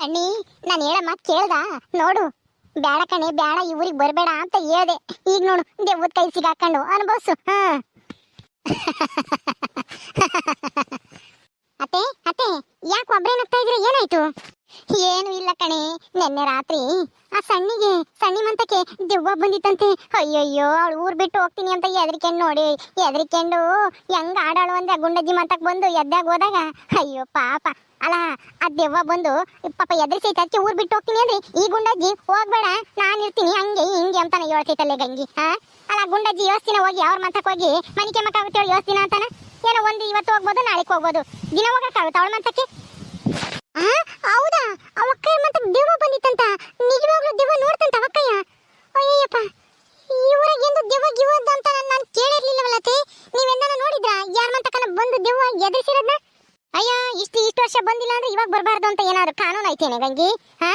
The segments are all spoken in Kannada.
ಅಣ್ಣಿ, ನಾನು ಹೇಳ ಮಾತ್ ಕೇಳ್ದ? ನೋಡು. ಬೇಡ ಕಣೆ ಬೇಡ ಈ ಬರಬೇಡ ಅಂತ ಹೇಳ್ದೆ. ಈಗ ನೋಡು, ದೆವ್ವದ ಕೈ ಸಿಗಾಕೊಂಡು ಅನುಭವಿಸು. ಹಾ ಅತ್ತೆ ಅತ್ತೆ, ಯಾಕೆ ಒಬ್ಬರೇ ನಗ್ತಾ ಇದ್ರಿ? ಏನಾಯ್ತು? ಏನು ಇಲ್ಲ ಕಣೆ, ನಿನ್ನೆ ರಾತ್ರಿ ಆ ಸಣ್ಣಿಗೆ, ಸಣ್ಣಿ ಮಂತಕ್ಕೆ ದೆವ್ವ ಬಂದಿತ್ತಂತೆ. ಅಯ್ಯಯ್ಯೋ, ಅವಳು ಊರ್ ಬಿಟ್ಟು ಹೋಗ್ತೀನಿ ಅಂತ ಎದ್ರಿಕೆಂಡು ನೋಡಿ ಎದ್ರಿಕೆಂಡು ಹೆಂಗ್ ಆಡಾಳು ಅಂದ್ರೆ ಗುಂಡಜ್ಜಿ ಮಂತಕ್ ಬಂದು ಎದ್ದಾಗ ಹೋದಾಗ, ಅಯ್ಯೋ ಪಾಪ. ಅಲ್ಲ, ಆ ದೆವ್ವ ಬಂದು, ಪಾಪ ಎದ್ರಿಸೈತೆ ಅದಕ್ಕೆ ಊರ್ ಬಿಟ್ಟು ಹೋಗ್ತೀನಿ ಅಂದ್ರೆ ಈ ಗುಂಡಜ್ಜಿ, ಹೋಗ್ಬೇಡ, ನಾನು ಇರ್ತೀನಿ, ಹಂಗೆ ಹಿಂಗೆ ಅಂತಾನೆ ಹೇಳ್ತೈತಲ್ಲೇ ಗಂಗಿ ಹಾ ಅಲ್ಲ, ಗುಂಡಜ್ಜಿ ಯೋಸ್ತಿನ ಹೋಗಿ ಅವ್ರ ಮಂತಕ್ ಹೋಗಿ, ಮನಿಕೆ ಮಕ್ಕಾಗುತ್ತೆ ಯೋಸ್ತಿನ ಅಂತಾನ? ಏನೋ ಒಂದು ಇವತ್ತು ಹೋಗ್ಬೋದು, ನಾಳೆಗೆ ಹೋಗ್ಬೋದು. ದಿನ ಹೋಗಕ್ಕಾಗುತ್ತೆ ಅವಳ ಮಂತಕ್ಕೆ? ಹೌದಾ? ಅವಕ್ಕ ಮತ್ತೆ ದೇವ ಬಂದಿತ್ತಂತ? ನಿಜವಾಗ್ಲೂ ದೇವ ನೋಡ್ತಂತ ಅವಕ್ಕಯ್ಯ ಅಯ್ಯಯ್ಯಪ್ಪ ಇವರಾಗ ಎಂದು ದೆವ್ವ ಗಿವ್ವ ಅಂತ ನಾನು ಕೇಳಿರ್ಲಿಲ್ಲವಲ್ಲತೆ ನೀವೆಂದನ ನೋಡಿದ್ರಾ? ಯಾರ ಮಂತಕನ ಬಂದು ದೆವ್ವ ಎದುರಿಸಿರೋದ್ನ? ಅಯ್ಯ, ಇಷ್ಟು ಇಷ್ಟು ವರ್ಷ ಬಂದಿಲ್ಲ ಅಂದ್ರೆ ಇವಾಗ ಬರಬಾರ್ದು ಅಂತ ಏನಾದ್ರು ಕಾನೂನು ಐತೇನೆ ಗಂಗಿ? ಹಾ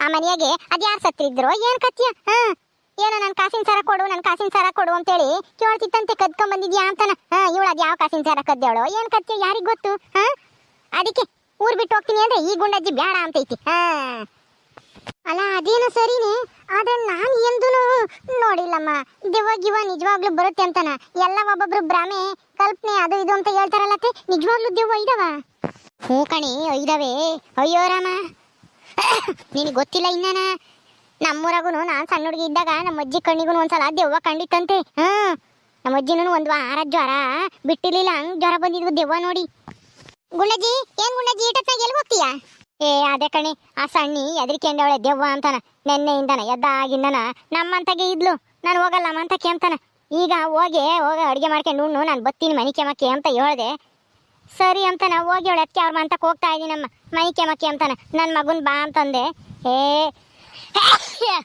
ಆ ಮನೆಯಾಗೆ ಅದ್ಯಾರು ಸತ್ತಿದ್ರು? ಏನ್ ಕತ್ತಿಯ ಹಾ. ಏನೋ ನನ್ನ ಕಾಸಿನ ಸರ ಕೊಡು ನನ್ನ ಕಾಸಿನ ಸರ ಕೊಡು ಅಂತೇಳಿ ಕೇಳ್ತಿತ್ತಂತೆ ಕದ್ಕೊಂಡ್ ಬಂದಿದ್ಯಾ ಅಂತಾನ? ಹಾ, ಇವಳು ಅದ್ ಯಾವ ಕಾಸಿನ ಸರ ಕದ್ದೇಳು ಏನ್ ಕತ್ತೆ ಯಾರಿಗ್ ಗೊತ್ತು? ಹಾ? ಅದಕ್ಕೆ ಊರ್ ಬಿಟ್ಟು ಹೋಗ್ತೀನಿ ಅಂದ್ರೆ ಈ ಗುಂಡಜ್ಜಿ ಬೇಡ ಅಂತೈತಿ. ಹಾ. ಅಲ್ಲ, ಅದೇನು ಸರಿನೇ, ಆದ್ರೆ ನಾನು ಎಂದೂ ನೋಡಿಲ್ಲಮ್ಮ. ದಿವ ಗಿವ ನಿಜವಾಗ್ಲೂ ಬರುತ್ತೆ ಅಂತಾನ. ಎಲ್ಲ ಒಬ್ಬೊಬ್ರು ಭ್ರಮೆ, ಕಲ್ಪನೆ, ಅದು ಇದು ಅಂತ ಹೇಳ್ತಾರಲ್ಲತ್ತೆ ನಿಜವಾಗ್ಲೂ ದೆವ್ವ ಇದಾವ? ಹ್ಞೂ ಕಣಿ, ಇದಾವೆ. ಅಯ್ಯೋ ರಾಮ. ನಿನಗೆ ಗೊತ್ತಿಲ್ಲ ಇನ್ನನ? ನಮ್ಮೂರಾಗೂ ನಾನು ಸಣ್ಣ ಹುಡುಗಿ ಇದ್ದಾಗ ನಮ್ಮ ಅಜ್ಜಿ ಕಣ್ಣಿಗೂ ಒಂದ್ಸಲ ದೆವ್ವ ಕಂಡಿತ್ತಂತೆ. ಹಾ ನಮ್ಮ ಅಜ್ಜಿನೂ ಒಂದ್ ವಾರ ಜ್ವರ ಬಿಟ್ಟಿರ್ಲಿಲ್ಲ, ಹಂಗ್ ಜ್ವರ ಬಂದಿದ್ವು ದೆವ್ವ ನೋಡಿ. ಗುಂಡಜ್ಜಿ, ಏನ್ ಗುಂಡಜ್ಜಿ ಎಲ್ಲಿ ಹೋಗ್ತೀಯಾ? ಏ, ಅದೇ ಕಣಿ, ಆ ಸಣ್ಣಿ ಎದ್ರಿಕೆಂಡವಳೆ ದೆವ್ವ ಅಂತಾನ, ನೆನ್ನೆಯಿಂದನ, ಎದ್ದಾಗಿಂದನ, ನಮ್ಮಂತಗೆ ಇದ್ಲು, ನಾನು ಹೋಗಲ್ಲ ಅಂತ ಅಂತಾನ ಈಗ ಹೋಗಿ, ಹೋಗ, ಅಡುಗೆ ಮಾಡ್ಕೊಂಡು ಉಣ್ಣು, ನಾನು ಬತ್ತೀನಿ, ಮನಿ ಕೆಮಕ್ಕೆ ಅಂತ ಹೇಳ್ದೆ. ಸರಿ ಅಂತಾನ, ಹೋಗಿ ಅವಳು ಅದಕ್ಕೆ ಅವ್ರ ಮಂತಕ್ಕೆ ಹೋಗ್ತಾ ಇದ್ದೀನಮ್ಮ ಮನಿ ಕೆಮಕ್ಕೆ ಅಂತಾನ ನನ್ನ ಮಗನ್ ಬಾ ಅಂತಂದೆ. ಏ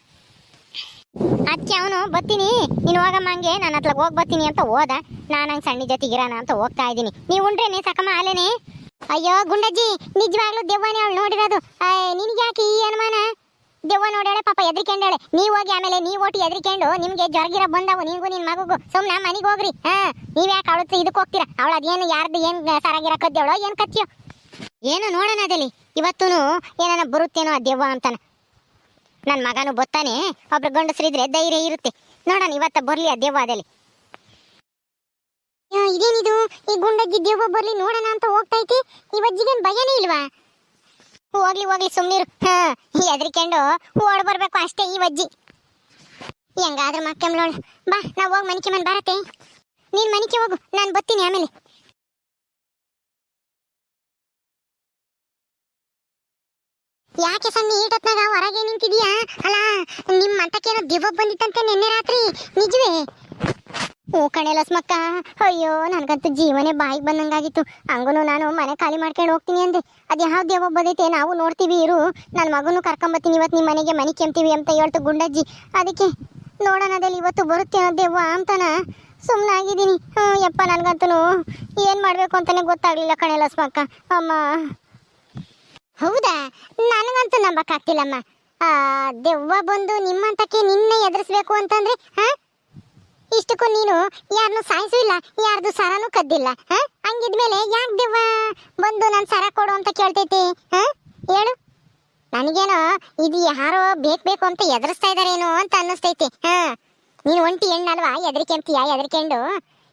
ಅದಕ್ಕೆ ಅವನು ಬತ್ತೀನಿ ನೀನು ಹೋಗಮ್ಮ ಹಂಗೆ. ನಾನು ಹತ್ಲಗ್ ಹೋಗಿ ಬರ್ತೀನಿ ಅಂತ ಹೋದ. ನಾನು ಹಂಗೆ ಸಣ್ಣ ಜೊತೆಗಿರೋಣ ಅಂತ ಹೋಗ್ತಾ ಇದ್ದೀನಿ. ನೀವು ಉಂಡ್ರೇನೆ ಸಕಮ್ಮ ಅಲ್ಲೇನೆ ಅಯ್ಯೋ, ಗುಂಡಜ್ಜಿ, ನಿಜವಾಗ್ಲೂ ದೆವ್ವನೇ ಅವಳು ನೋಡಿರೋದು. ನಿನಗೆ ಯಾಕೆ ಈ ಅನುಮಾನ? ದೆವ್ವ ನೋಡಾಳೆ ಪಾಪ ಎದ್ರಿಕೊಂಡಾಳೆ ನೀವು ಹೋಗಿ ಆಮೇಲೆ ನೀವು ಒಟ್ಟು ಎದ್ರಿಕೊಂಡು ನಿಮ್ಗೆ ಜ್ವರಗಿರ ಬಂದವು ನೀವು ನಿನ್ ಮಗುಗೂ. ಸುಮ್ಮನೆ ಮನೆಗೆ ಹೋಗ್ರಿ. ಹಾ, ನೀವ್ ಯಾಕೆ ಅವಳು ಇದಕ್ಕೆ ಹೋಗ್ತೀರಾ? ಅವಳು ಅದೇನು ಯಾರ್ದು ಏನ್ ಸರಾಗಿರ ಕದ್ದೇವಳೋ ಏನ್ ಕತ್ತಿಯೋ ಏನು ನೋಡೋಣ ಅದಲ್ಲಿ? ಇವತ್ತೂ ಏನಾನ ಬರುತ್ತೇನೋ ಆ ದೆವ್ವ ಅಂತಾನ. ನನ್ನ ಮಗನು ಬತ್ತಾನೆ. ಒಬ್ರು ಗಂಡಸರಿದ್ರೆ ಧೈರ್ಯ ಇರುತ್ತೆ. ನೋಡೋಣ ಇವತ್ತ ಬರ್ಲಿ ಆ ದೇವಾದಲ್ಲಿ ಇದೇನಿದು? ಈ ಗುಂಡಜ್ಜಿ ದೆವ್ವ ಬರ್ಲಿ ನೋಡೋಣ ಅಂತ ಹೋಗ್ತಾ ಐತಿ ಈ ಅಜ್ಜಿಗೇನ್ ಭಯನೇ ಇಲ್ವಾ? ಹೋಗ್ಲಿ ಹೋಗ್ಲಿ ಸುಮ್ನಿರು. ಹಾ ಎದ್ರಿಕೊಂಡು ಓಡ್ ಬರ್ಬೇಕು ಅಷ್ಟೇ ಈ ಅಜ್ಜಿ ಹೆಂಗಾದ್ರೂ ಮಕ್ಕಳು ಬಾ ನಾವ್ ಹೋಗಿ ಮನಿಕೆ ಮನ್ ಬರತ್ತೆ. ನೀನ್ ಮನಿಕೆ ಹೋಗು ನಾನು ಬರ್ತೀನಿ ಆಮೇಲೆ. ಯಾಕೆ ಸಣ್ಣ ಈಟತ್ನಾಗ ಹೊರಗೆ ನಿಂತಿದ್ಯಾ? ಅಲ್ಲ ನಿಮ್ಮ ಮಂತಕ್ಕೇನೋ ದೆವ್ವ ಬಂದಿತ್ತಂತೆ ನಿನ್ನೆ ರಾತ್ರಿ. ನಿಜವೇ? ಓ ಕಣೆ ಲಸ್ಮಕ್ಕ, ಅಯ್ಯೋ, ನನಗಂತೂ ಜೀವನೇ ಬಾಯಿಗೆ ಬಂದಂಗಾಗಿತ್ತು. ಹಂಗೂ ನಾನು ಮನೆ ಖಾಲಿ ಮಾಡ್ಕೊಂಡು ಹೋಗ್ತೀನಿ ಅಂದೆ. ಅದು ಯಾವ ದೇವ ಬಂದೈತೆ ನಾವು ನೋಡ್ತೀವಿ, ಇರು. ನನ್ನ ಮಗನೂ ಕರ್ಕೊಂಬತ್ತೀನಿ ಇವತ್ತು ನಿಮ್ಮ ಮನೆಗೆ, ಮನೆ ಕೆಮ್ತೀವಿ ಅಂತ ಹೇಳ್ತು ಗುಂಡಜ್ಜಿ. ಅದಕ್ಕೆ ನೋಡೋಣ ಅದಲ್ಲಿ ಇವತ್ತು ಬರುತ್ತೆ ದೆವ್ವ ಅಂತಾನ. ಸುಮ್ಮನಾಗಿದ್ದೀನಿ ಹ್ಞೂ ಯಪ್ಪ ನನಗಂತೂ ಏನು ಮಾಡಬೇಕು ಅಂತಲೇ ಗೊತ್ತಾಗಲಿಲ್ಲ ಕಣೆ ಲಸ್ಮಕ್ಕ. ಅಮ್ಮ. ಹೌದಾ? ನನಗಂತೂ ನಂಬಕ್ಕಾಗ್ತಿಲ್ಲಮ್ಮ. ದೆವ್ವ ಬಂದು ನಿಮ್ಮಂತಕ್ಕೆ ನಿನ್ನೆ ಎದುರಿಸ್ಬೇಕು ಅಂತಂದ್ರೆ, ಹಾ? ಇಷ್ಟಕ್ಕೂ ನೀನು ಯಾರನ್ನೂ ಸಾಯಿಸು ಇಲ್ಲ, ಯಾರ್ದು ಸರನೂ ಕದ್ದಿಲ್ಲ ಹಂಗಿದ್ಮೇಲೆ ಯಾಕೆ ದೆವ್ವ ಬಂದು ನನ್ನ ಸರ ಕೊಡು ಅಂತ ಕೇಳ್ತೈತಿ, ಹಾ? ಹೇಳು. ನನಗೇನೋ ಇದು ಯಾರೋ ಬೇಕು ಬೇಕು ಅಂತ ಎದುರಿಸ್ತಾ ಇದಾರೇನೋ ಅಂತ ಅನ್ನಿಸ್ತೈತಿ, ಹಾ? ನೀನು ಒಂಟಿ ಹೆಣ್ಣಲ್ವಾ? ಎದರಿಕೆಂತೀಯ ಎದರಿಕೆಂಡು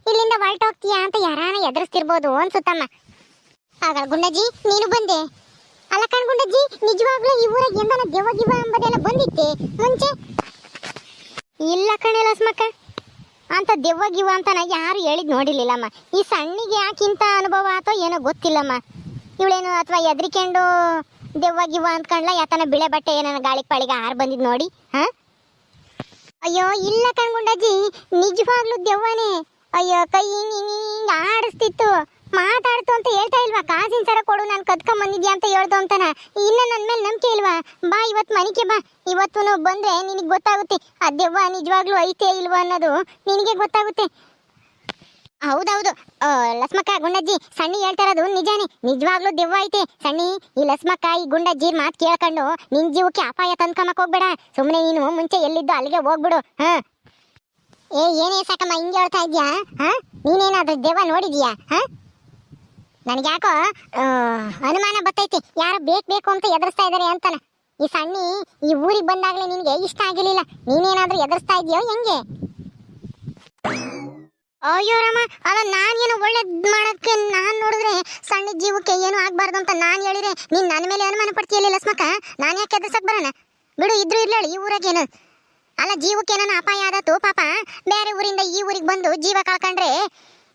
ಇಲ್ಲಿಂದ ಹೊರಟೋಗ್ತೀಯಾ ಅಂತ ಯಾರಾನ ಎದುರಿಸ್ತಿರ್ಬೋದು ಅನ್ಸುತ್ತಮ್ಮ. ಆಗ ಗುಂಡಜ್ಜಿ, ನೀನು ಬಂದೆ. ಅಲ್ಲ ಕಣ್ಗುಂಡಜ್ಜಿ ನಿಜವಾಗ್ಲೂ ಈ ಊರಾಗ ಎಂದನ ದೆವ್ವ ಗಿವ್ವ ಎಂಬುದೆಲ್ಲ ಬಂದಿತ್ತೆ? ಮುಂಚೆ? ಇಲ್ಲ ಕಣೆ ಲಸ್ಮಕ್ಕ. ಅಂತ ದೆವ್ವ ಗಿವ್ವ ಅಂತ ನಾ ಯಾರು ಹೇಳಿದ್ ನೋಡಿರ್ಲಿಲ್ಲಮ್ಮ. ಈ ಸಣ್ಣಿಗೆ ಯಾಕಿಂತ ಅನುಭವ ಆತೋ ಏನೋ ಗೊತ್ತಿಲ್ಲಮ್ಮ. ಇವಳೇನು ಅಥವಾ ಎದ್ರಿಕೊಂಡು ದೆವ್ವ ಗಿವ್ವ ಅಂದ್ಕೊಂಡ್ಲ ಯಾತನ ಬಿಳೆ ಬಟ್ಟೆ ಏನನ ಗಾಳಿ ಪಾಳಿಗೆ ಹಾರ್ ಬಂದಿದ್ ನೋಡಿ, ಹಾ? ಅಯ್ಯೋ, ಇಲ್ಲ ಕಣ್ಗುಂಡಜ್ಜಿ, ನಿಜವಾಗ್ಲೂ ದೆವ್ವನೇ ಅಯ್ಯೋ, ಕೈ ಹಿಂಗ್ ಹಿಂಗ್ ಹಿಂಗ್ ಆಡಿಸ್ತಿತ್ತು. ಮಾತಾಡ್ತು ಅಂತ ಹೇಳ್ತಾ ಇಲ್ವಾ? ಕಾಸಿನ ಸರ ಕೊಡು, ನಾನು ಕದ್ಕೊಂಡ್ ಬಂದಿದ್ಯಾ ಅಂತ ಹೇಳ್ದು ಅಂತಾನ. ಇನ್ನ ನನ್ನ ಮೇಲೆ ನಂಬಿಕೆ ಇಲ್ವಾ? ಬಾ ಇವತ್ತು ಮನಿಕೆ ಬಾ. ಇವತ್ತು ಬಂದ್ರೆ ನಿನಗೆ ಗೊತ್ತಾಗುತ್ತೆ. ಆ ದೆವ್ವ ನಿಜವಾಗ್ಲೂ ಐತೆ ಇಲ್ವಾ ಅನ್ನೋದು ನಿನಗೆ ಗೊತ್ತಾಗುತ್ತೆ. ಹೌದೌದು. ಲಸ್ಮಕ್ಕ, ಗುಂಡಜ್ಜಿ, ಸಣ್ಣಿ ಹೇಳ್ತಾ ಇರೋದು ನಿಜಾನೇ. ನಿಜವಾಗ್ಲೂ ದೆವ್ವ ಐತೆ. ಸಣ್ಣಿ, ಈ ಲಸ್ಮಕ್ಕ, ಈ ಗುಂಡಜ್ಜಿ ಮಾತು ಕೇಳ್ಕೊಂಡು ನಿನ್ ಜೀವಕ್ಕೆ ಅಪಾಯ ತಂದ್ಕೊಂಬಕ್ ಹೋಗ್ಬೇಡ. ಸುಮ್ಮನೆ ನೀನು ಮುಂಚೆ ಎಲ್ಲಿದ್ದು ಅಲ್ಲಿಗೆ ಹೋಗ್ಬಿಡು. ಹಾ. ಏ, ಏನೇ ಸಾಕಮ್ಮ, ಹಿಂಗೆ ಹೇಳ್ತಾ ಇದ್ಯಾ? ಹಾ? ನೀನೇನಾದ್ರೂ ದೆವ್ವ ನೋಡಿದ್ಯಾ? ಹಾ? ನನಗೆ ಯಾಕೋ ಅನುಮಾನ ಬರ್ತೈತಿ ಯಾರೋ ಬೇಕು ಬೇಕು ಅಂತ ಎದುರಿಸ್ತಾ ಇದಾರೆ ಅಂತಾನೆ. ಈ ಸಣ್ಣಿ ಈ ಊರಿಗೆ ಬಂದಾಗಲೇ ನಿನಗೆ ಇಷ್ಟ ಆಗಿರಲಿಲ್ಲ. ನೀನೇನಾದರೂ ಎದುರಿಸ್ತಾ ಇದೆಯೋ ಹೆಂಗೆ? ಅಯ್ಯೋ ರಾಮ, ಅಲ್ಲ ನಾನೇನು ಒಳ್ಳೇದ್ ಮಾಡಕ್ಕೆ ನಾನ್ ನೋಡಿದ್ರೆ ಸಣ್ಣ ಜೀವಕ್ಕೆ ಏನು ಆಗ್ಬಾರ್ದು ಅಂತ ನಾನ್ ಹೇಳಿದ್ರೆ ನೀನ್ ನನ್ನ ಮೇಲೆ ಅನುಮಾನ ಪಡ್ತೀಯಲ್ಲ ಲಸ್ಮಕ್ಕ? ನಾನು ಯಾಕೆ ಎದುರ್ಸಕ್ ಬರೋಣ? ಬಿಡು, ಇದ್ರು ಇರ್ಲೇಳು ಈ ಊರಾಗೇನು ಅಲ್ಲ ಜೀವಕ್ಕೆ ಏನಾನ ಅಪಾಯ ಆದತ್ತು ಪಾಪ, ಬೇರೆ ಊರಿಂದ ಈ ಊರಿಗೆ ಬಂದು ಜೀವ ಕಳ್ಕೊಂಡ್ರೆ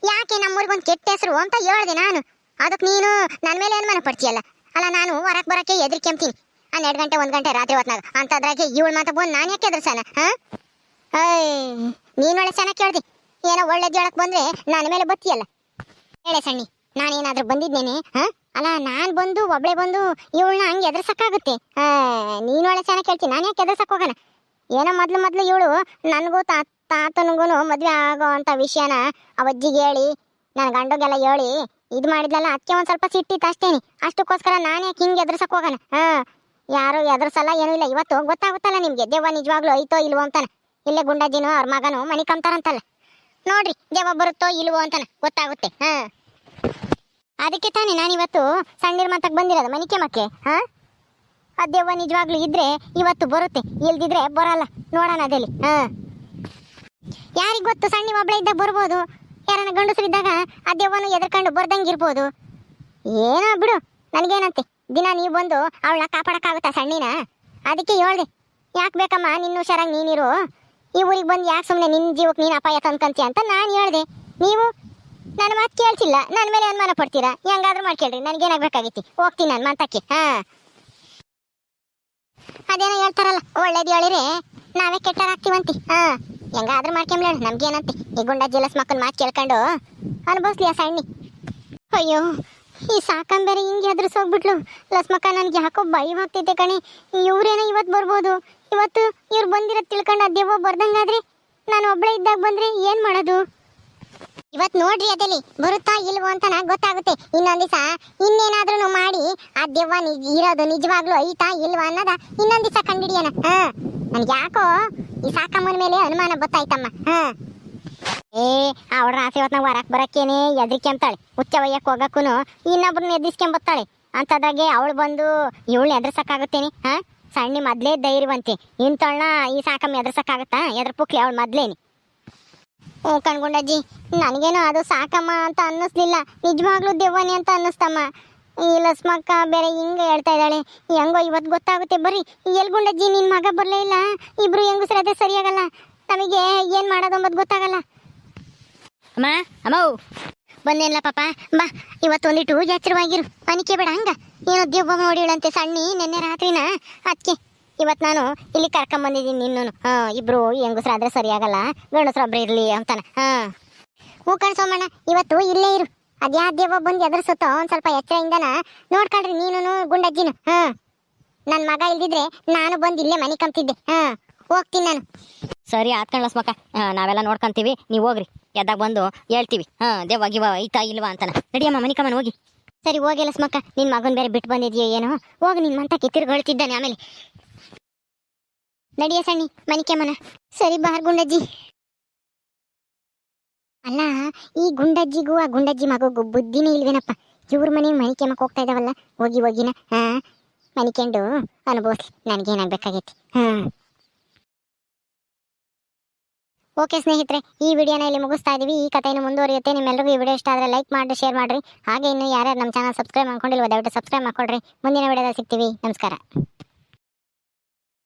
ಯಾಕೆ ನಮ್ಮೂರಿಗೆ ಒಂದು ಕೆಟ್ಟ ಹೆಸರು ಅಂತ ಹೇಳ್ದೆ ನಾನು. ಅದಕ್ಕೆ ನೀನು ನನ್ನ ಮೇಲೆ ಅನುಮಾನ ಪಡ್ತೀಯಲ್ಲ? ಅಲ್ಲ, ನಾನು ಹೊರಗೆ ಬರೋಕ್ಕೆ ಎದ್ರಿಕೆಂತೀನಿ ಹನ್ನೆರಡು ಗಂಟೆ, ಒಂದು ಗಂಟೆ ರಾತ್ರಿ ಹೊತ್ನಾಗ. ಅಂತದ್ರಾಗೆ ಇವಳು ಮಾತ ಬಂದು ನಾನು ಯಾಕೆ ಎದುರ್ಸಾನ, ಹಾಂ? ನೀನು ಒಳ್ಳೆ ಚೆನ್ನಾಗಿ ಕೇಳ್ದಿ. ಏನೋ ಒಳ್ಳೇದು ಹೇಳಕ್ ಬಂದ್ರೆ ನನ್ನ ಮೇಲೆ ಬತ್ತಿಯಲ್ಲ? ಹೇಳೆ ಸಣ್ಣಿ, ನಾನೇನಾದ್ರೂ ಬಂದಿದ್ದೇನೆ ಹಾಂ? ಅಲ್ಲ, ನಾನು ಬಂದು, ಒಬ್ಳೆ ಬಂದು ಇವಳನ್ನ ಹಂಗೆ ಎದುರ್ಸಕ್ಕಾಗುತ್ತೆ? ನೀನು ಒಳ್ಳೆ ಚೆನ್ನಾಗಿ ಕೇಳ್ತೀನಿ ನಾನು ಯಾಕೆ ಎದುರ್ಸಕ್ ಹೋಗೋಣ ಏನೋ ಮೊದಲು ಮೊದಲು ಇವಳು ನನಗೂ ತಾ ತಾತನಿಗೂ ಮದುವೆ ಆಗೋ ಅಂಥ ವಿಷಯನ ಅವಜ್ಜಿಗೆ ಹೇಳಿ ನನ್ನ ಗಂಡಗೆಲ್ಲ ಹೇಳಿ ಇದು ಮಾಡಿದ್ಲಲ್ಲ ಅದಕ್ಕೆ ಒಂದು ಸ್ವಲ್ಪ ಸಿಟ್ಟಿತ್ತು ಅಷ್ಟೇನಿ. ಅಷ್ಟಕ್ಕೋಸ್ಕರ ನಾನೇ ಯಾಕೆ ಹಿಂಗೆ ಎದುರ್ಸಕ್ ಹೋಗೋಣ? ಹಾ, ಯಾರು ಎದುರ್ಸಲ್ಲ, ಏನೂ ಇಲ್ಲ. ಇವತ್ತು ಗೊತ್ತಾಗುತ್ತಲ್ಲ ನಿಮ್ಗೆ. ದೇವ ನಿಜವಾಗ್ಲೂ ಐತೋ ಇಲ್ವೋ ಅಂತಾನೆ. ಇಲ್ಲೇ ಗುಂಡಾಜಿನೋ ಅವ್ರ ಮಗನೋ ಮನಿ ಕಂತಾರಂತಲ್ಲ. ನೋಡ್ರಿ ದೇವ ಬರುತ್ತೋ ಇಲ್ವೋ ಅಂತಾನೆ. ಗೊತ್ತಾಗುತ್ತೆ. ಹಾ. ಅದಕ್ಕೆ ತಾನೇ ನಾನಿವತ್ತು ಸಣ್ಣ ಮಾತಕ್ಕೆ ಬಂದಿರೋದು ಮನಿಕೆ ಮಕ್ಕೆ ಹಾ? ಆ ದೆವ್ವ ನಿಜವಾಗ್ಲೂ ಇದ್ರೆ ಇವತ್ತು ಬರುತ್ತೆ. ಇಲ್ದಿದ್ರೆ ಬರಲ್ಲ. ನೋಡೋಣ ಅದೇಲಿ ಹಾಂ. ಯಾರಿಗ್ ಗೊತ್ತು? ಸಣ್ಣ ಒಬ್ಳೆ ಇದ್ದಾಗ ಬರ್ಬೋದು. ಯಾರನ್ನ ಗಂಡಸರಿದ್ದಾಗ ಆ ದೆವ್ವನು ಎದ್ರಕೊಂಡು ಬರ್ದಂಗಿರ್ಬೋದು ಏನೋ ಬಿಡು, ನನಗೇನಂತೆ? ದಿನ ನೀ ಬಂದು ಅವಳನ್ನ ಕಾಪಾಡಕ್ಕಾಗುತ್ತಾ ಸಣ್ಣಿನ? ಅದಕ್ಕೆ ಹೇಳ್ದೆ, ಯಾಕೆ ಬೇಕಮ್ಮ ನಿನ್ನ ಹುಷಾರಾಗಿ ನೀನಿರು? ಈ ಊರಿಗೆ ಬಂದು ಯಾಕೆ ಸುಮ್ಮನೆ ನಿನ್ನ ಜೀವಕ್ಕೆ ನೀನು ಅಪಾಯ ತಂದ್ಕಂತೀಯ ಅಂತ ನಾನು ಹೇಳ್ದೆ. ನೀವು ನನ್ನ ಮಾತು ಕೇಳ್ತಿಲ್ಲ ನನ್ನ ಮೇಲೆ ಅನುಮಾನ ಪಡ್ತೀರಾ? ಹೆಂಗಾದ್ರೂ ಮಾಡ್ಕೇಳ್ರಿ ನನಗೇನಾಗಬೇಕಾಗಿತ್ತು? ಹೋಗ್ತೀನಿ ನಾನು ಮಾತಕ್ಕೆ, ಹಾಂ. ಅದೇನೋ ಹೇಳ್ತಾರಲ್ಲ, ಒಳ್ಳೇದು ಹೇಳಿರಿ, ನಾವೇ ಕೆಟ್ಟರಾಗ್ತೀವಂತಿ ಹಾ. ಹೆಂಗಾದ್ರೂ ಮಾಡ್ಕೊಂಬ್ಲೇಳು ನಮ್ಗೇನಂತೆ ಈ ಗುಂಡ ಜಲಸ್ ಮಕ್ಕನ ಮಾತು ಕೇಳ್ಕೊಂಡು ಅನುಭವಿಸ್ಲಿ ಆ ಸಣ್ಣಿ? ಅಯ್ಯೋ, ಈ ಸಾಕಂ ಬೇರೆ ಹಿಂಗೆ ಎದುರಿಸೋಗ್ಬಿಟ್ಲು ಲಸ್ಮಕ್ಕ ನನ್ಗೆ ಯಾಕೋ ಭಯವಾಗ್ತೈತೆ ಕಣೆ. ಇವ್ರೇನೋ ಇವತ್ತು ಬರ್ಬೋದು. ಇವತ್ತು ಇವ್ರು ಬಂದಿರೋದು ತಿಳ್ಕೊಂಡು ಅದೇವೋ ಬರ್ದಂಗಾದ್ರೆ ನಾನು ಒಬ್ಳೆ ಇದ್ದಾಗ ಬಂದ್ರೆ ಏನ್ ಮಾಡೋದು? ಇವತ್ ನೋಡ್ರಿ ಅದಲ್ಲಿ? ಬರುತ್ತಾ ಇಲ್ವೋ ಅಂತ ನನಗೆ ಗೊತ್ತಾಗುತ್ತೆ. ಇನ್ನೊಂದ್ ದಿವಸ ಇನ್ನೇನಾದ್ರೂ ಮಾಡಿ ಆ ದೆವ್ವ ನಿಜ ಇರೋದು ನಿಜವಾಗ್ಲೂ ಐತಾ ಇಲ್ವಾ ಅನ್ನೋದ ಇನ್ನೊಂದು ದಿವಸ ಕಂಡಿಡಿಯೋಣ ಹಾ. ನನ್ಗೆ ಯಾಕೋ ಈ ಸಾಕಮ್ಮನ ಮೇಲೆ ಅನುಮಾನ ಗೊತ್ತಾಯ್ತಮ್ಮ ಹಾ. ಏ ಅವಳ ಆಸೆ ಹೊತ್ನಾಗ ಹೊರಕ್ ಬರಕ್ಕೇನೆ ಎದ್ರಿಕೆಂತಾಳೆ ಹುಚ್ಚ ಒಯ್ಯಕ್ ಹೋಗಕ್ಕೂ ಇನ್ನೊಬ್ರನ್ನ ಎದ್ರಿಸ್ಕೊಂಬತ್ತಾಳೆ. ಅಂತದ್ರಾಗೆ ಅವಳು ಬಂದು ಇವಳು ಎದ್ರಸಕ್ಕಾಗುತ್ತೇನೆ? ಹಾ? ಸಣ್ಣ ಮೊದ್ಲೇ ಧೈರ್ಯವಂತೆ. ಇಂಥವಳನ್ನ ಈ ಸಾಕಮ್ಮ ಎದುರ್ಸಕ್ಕಾಗತ್ತಾ? ಎದ್ರ ಪುಕ್ಲಿ ಅವಳು ಮೊದ್ಲೇನಿ. ಓ ಕಣ್ಗುಂಡಜ್ಜಿ, ನನಗೇನು ಅದು ಸಾಕಮ್ಮ ಅಂತ ಅನ್ನಿಸ್ಲಿಲ್ಲ. ನಿಜವಾಗ್ಲೂ ದೆವ್ವನಿ ಅಂತ ಅನ್ನಿಸ್ತಮ್ಮ. ಈ ಲಸ್ಮಕ್ಕ ಬೇರೆ ಹಿಂಗೆ ಹೇಳ್ತಾ ಇದ್ದಾಳೆ. ಹೆಂಗೋ ಇವತ್ತು ಗೊತ್ತಾಗುತ್ತೆ. ಬರ್ರಿ ಎಲ್ ಗುಂಡಜ್ಜಿ ನಿನ್ನ ಮಗ ಬರಲೇ ಇಲ್ಲ. ಇಬ್ರು ಹೆಂಗಸ್ರದೇ ಸರಿಯಾಗಲ್ಲ. ನಮಗೆ ಏನು ಮಾಡೋದು ಅಂಬದು ಗೊತ್ತಾಗಲ್ಲ. ಅಮ್ಮ ಅಮ್ಮವು ಬಂದೇನಲ್ಲ ಪಾಪ. ಬಾ ಇವತ್ತು ಒಂದಿಟ್ಟು ಎಚ್ಚರವಾಗಿರು. ಅನಿಕೆ ಬೇಡ ಹಂಗ. ಏನೋ ದೆವ್ವ ನೋಡಿಳಂತೆ ಸಣ್ಣಿ ನಿನ್ನೆ ರಾತ್ರಿನ. ಅದಕ್ಕೆ ಇವತ್ತು ನಾನು ಇಲ್ಲಿ ಕರ್ಕೊಂಬಂದಿದ್ದೀನಿ ನಿನ್ನೂ ಹಾಂ ಇಬ್ರು ಹೆಂಗಸ್ರಾದ್ರೆ ಸರಿಯಾಗಲ್ಲ. ಗಂಡಸ್ರೊಬ್ರು ಇರಲಿ ಅಂತಾನೆ. ಹಾಂ. ಹೂ ಕಣ್ ಸೋಮಣ್ಣ ಇವತ್ತು ಇಲ್ಲೇ ಇರು. ಅದ್ಯಾ ಬಂದು ಬಂದು ಎದುರಿಸುತ್ತೋ ಒಂದು ಸ್ವಲ್ಪ ಎಚ್ಚರದಿಂದನ ನೋಡ್ಕೊಳ್ರಿ ನೀನು ಗುಂಡಜ್ಜಿನು ಹಾ. ನನ್ನ ಮಗ ಇಲ್ದಿದ್ರೆ ನಾನು ಬಂದು ಇಲ್ಲೇ ಮನೆ ಕಂತಿದ್ದೆ ಹಾಂ. ಹೋಗ್ತೀನಿ ನಾನು. ಸರಿ ಆತ್ಕಂಡ್ ಲಸ್ಮಕ್ಕ. ನಾವೆಲ್ಲ ನೋಡ್ಕೊಂತೀವಿ ನೀವು ಹೋಗ್ರಿ. ಎದ್ದಾಗ ಬಂದು ಹೇಳ್ತೀವಿ ಹಾ ದೇವ ಗಿವ ಐತಾ ಇಲ್ವಾ ಅಂತ ನಡಿಯಮ್ಮ ಮನಿ ಕಮನ್ ಹೋಗಿ. ಸರಿ ಹೋಗಿ ಲಸ್ಮಕ್ಕ. ನಿನ್ನ ಮಗನ್ ಬೇರೆ ಬಿಟ್ಟು ಬಂದಿದ್ಯೋ ಏನೋ? ಹೋಗಿ ನಿನ್ನ ಮಂತ ಕಿತ್ತಿರ್ಗೊಳ್ತಿದ್ದಾನೆ ಆಮೇಲೆ. ನಡಿಯ ಸಣ್ಣಿ ಮನಿಕೆ ಮನ ಸರಿ ಬಾರ್ ಗುಂಡಜ್ಜಿ. ಅಲ್ಲ, ಈ ಗುಂಡಜ್ಜಿಗೂ ಆ ಗುಂಡಜ್ಜಿ ಮಗುಗೂ ಬುದ್ಧಿನೇ ಇಲ್ವೇನಪ್ಪ? ಇವ್ರ ಮನೆ ಮನಿಕೆ ಮಕ್ಕ ಹೋಗ್ತಾ ಇದಾವಲ್ಲ? ಹೋಗಿ, ಹೋಗಿನ, ಹಾ? ಮನಿಕೆಂಡು ಅನುಭವಿಸ್ಲಿ, ನನಗೇನಾಗಬೇಕಾಗೈತಿ, ಹಾ? ಓಕೆ ಸ್ನೇಹಿತರೆ, ಈ ವಿಡಿಯೋನ ಇಲ್ಲಿ ಮುಗಿಸ್ತಾ ಇದ್ದೀವಿ ಈ ಕಥೆಯನ್ನು ಮುಂದುವರಿಯುತ್ತೆ. ನಿಮ್ಮೆಲ್ಲರಿಗೂ ಈ ವಿಡಿಯೋ ಇಷ್ಟ ಆದರೆ ಲೈಕ್ ಮಾಡಿ ಶೇರ್ ಮಾಡಿರಿ. ಹಾಗೆ ಇನ್ನು ಯಾರ್ಯಾರು ನಮ್ಮ ಚಾನಲ್ ಸಬ್ಸ್ಕ್ರೈಬ್ ಮಾಡ್ಕೊಂಡಿಲ್ವ, ದಯವಿಟ್ಟು ಸಬ್ಸ್ಕ್ರೈಬ್ ಮಾಡ್ಕೊಳ್ರಿ. ಮುಂದಿನ ವಿಡಿಯೋದಲ್ಲಿ ಸಿಗ್ತೀವಿ. ನಮಸ್ಕಾರ.